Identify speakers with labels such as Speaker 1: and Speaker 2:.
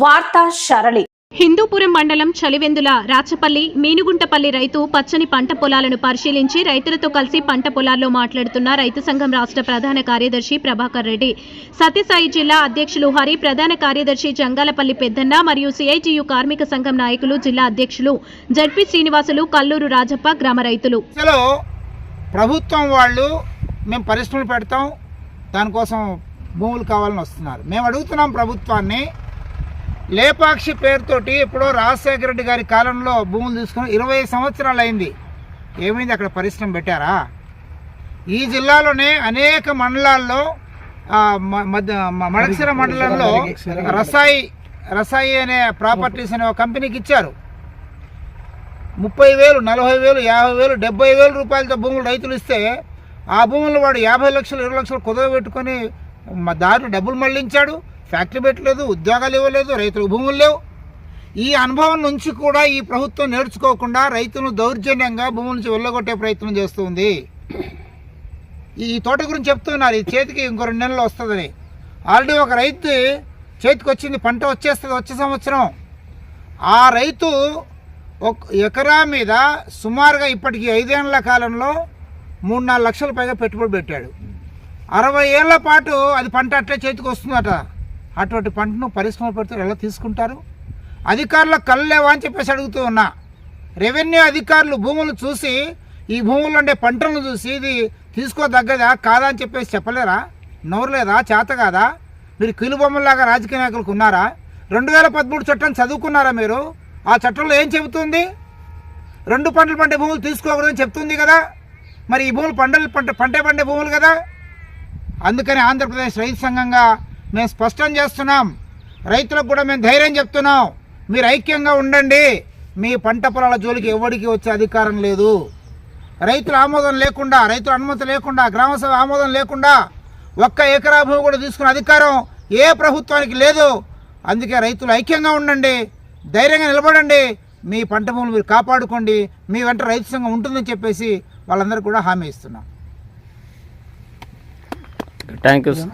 Speaker 1: వార్తా సరళి
Speaker 2: హిందూపురం మండలం చలివెందుల రాచపల్లి మీనుగుంటపల్లి రైతు పచ్చని పంట పొలాలను పరిశీలించి రైతులతో కలిసి పంట పొలాల్లో మాట్లాడుతున్న రైతు సంఘం రాష్ట్ర ప్రధాన కార్యదర్శి ప్రభాకర్ రెడ్డి. సత్యసాయి జిల్లా అధ్యక్షులు హరి ప్రధాన కార్యదర్శి జంగాలపల్లి పెద్దన్న మరియు సిఐటియు కార్మిక సంఘం నాయకులు జిల్లా అధ్యక్షులు జడ్పీ శ్రీనివాసులు కల్లూరు రాజప్ప గ్రామ రైతులు.
Speaker 3: ప్రభుత్వం వాళ్ళు మేము పరిశ్రమలు పెడతాం దానికోసం భూములు కావాలని వస్తున్నారు. మేము అడుగుతున్నాం ప్రభుత్వాన్ని లేపాక్షి పేరుతోటి ఎప్పుడో రాజశేఖర రెడ్డి గారి కాలంలో భూములు తీసుకుని ఇరవై సంవత్సరాలు అయింది. ఏమైంది? అక్కడ పరిశ్రమ పెట్టారా? ఈ జిల్లాలోనే అనేక మండలాల్లో మధ్య మ- మండలంలో రసాయి రసాయి అనే ప్రాపర్టీస్ అనే ఒక కంపెనీకి ఇచ్చారు. ముప్పై వేలు నలభై వేలు యాభై వేలు డెబ్బై వేలు రూపాయలతో భూములు రైతులు ఇస్తే ఆ భూములు వాడు యాభై లక్షలు ఇరవై లక్షలు కుదవ పెట్టుకొని మా దారిని డబ్బులు మళ్ళించాడు ఫ్యాక్టరీ పెట్టలేదు ఉద్యోగాలు ఇవ్వలేదు రైతులు భూములు లేవు. ఈ అనుభవం నుంచి కూడా ఈ ప్రభుత్వం నేర్చుకోకుండా రైతులను దౌర్జన్యంగా భూముల నుంచి వెళ్ళగొట్టే ప్రయత్నం చేస్తుంది. ఈ తోట గురించి చెప్తున్నారు ఈ చేతికి ఇంకో రెండు నెలలు వస్తుందని. ఆల్రెడీ ఒక రైతు చేతికి వచ్చింది పంట వచ్చేస్తుంది వచ్చే సంవత్సరం. ఆ రైతు ఒక ఎకరా మీద సుమారుగా ఇప్పటికి ఐదేళ్ళ కాలంలో మూడు నాలుగు లక్షల పైగా పెట్టుబడి పెట్టాడు. అరవై ఏళ్ళ పాటు అది పంట అట్లే చేతికి వస్తుందట. అటువంటి పంటను పరిశ్రమ పెడితే ఎలా తీసుకుంటారు? అధికారుల కళ్ళు లేవా అని చెప్పేసి అడుగుతూ ఉన్నా. రెవెన్యూ అధికారులు భూములు చూసి ఈ భూముల్లో ఉండే పంటలను చూసి ఇది తీసుకోదగ్గదా కాదా అని చెప్పేసి చెప్పలేరా? నోరు లేదా చేత కాదా? మీరు కీలుబొమ్మలాగా రాజకీయ నాయకులకు ఉన్నారా? రెండు వేల పదమూడు చట్టం చదువుకున్నారా మీరు? ఆ చట్టంలో ఏం చెబుతుంది? రెండు పంటలు పండే భూములు తీసుకోకూడదని చెప్తుంది కదా? మరి ఈ భూములు పంటలు పంట పంటే పండే భూములు కదా? అందుకని ఆంధ్రప్రదేశ్ రైతు సంఘంగా మేము స్పష్టం చేస్తున్నాం. రైతులకు కూడా మేము ధైర్యం చెప్తున్నాం. మీరు ఐక్యంగా ఉండండి. మీ పంట పొలాల జోలికి ఎవరికి వచ్చే అధికారం లేదు. రైతుల ఆమోదం లేకుండా రైతుల అనుమతి లేకుండా గ్రామసభ ఆమోదం లేకుండా ఒక్క ఎకరా భూమి కూడా తీసుకునే అధికారం ఏ ప్రభుత్వానికి లేదు. అందుకే రైతులు ఐక్యంగా ఉండండి. ధైర్యంగా నిలబడండి. మీ పంట భూములు మీరు కాపాడుకోండి. మీ వెంట రైతు సంఘం ఉంటుందని చెప్పేసి వాళ్ళందరికీ కూడా హామీ ఇస్తున్నాం.
Speaker 4: Thank you sir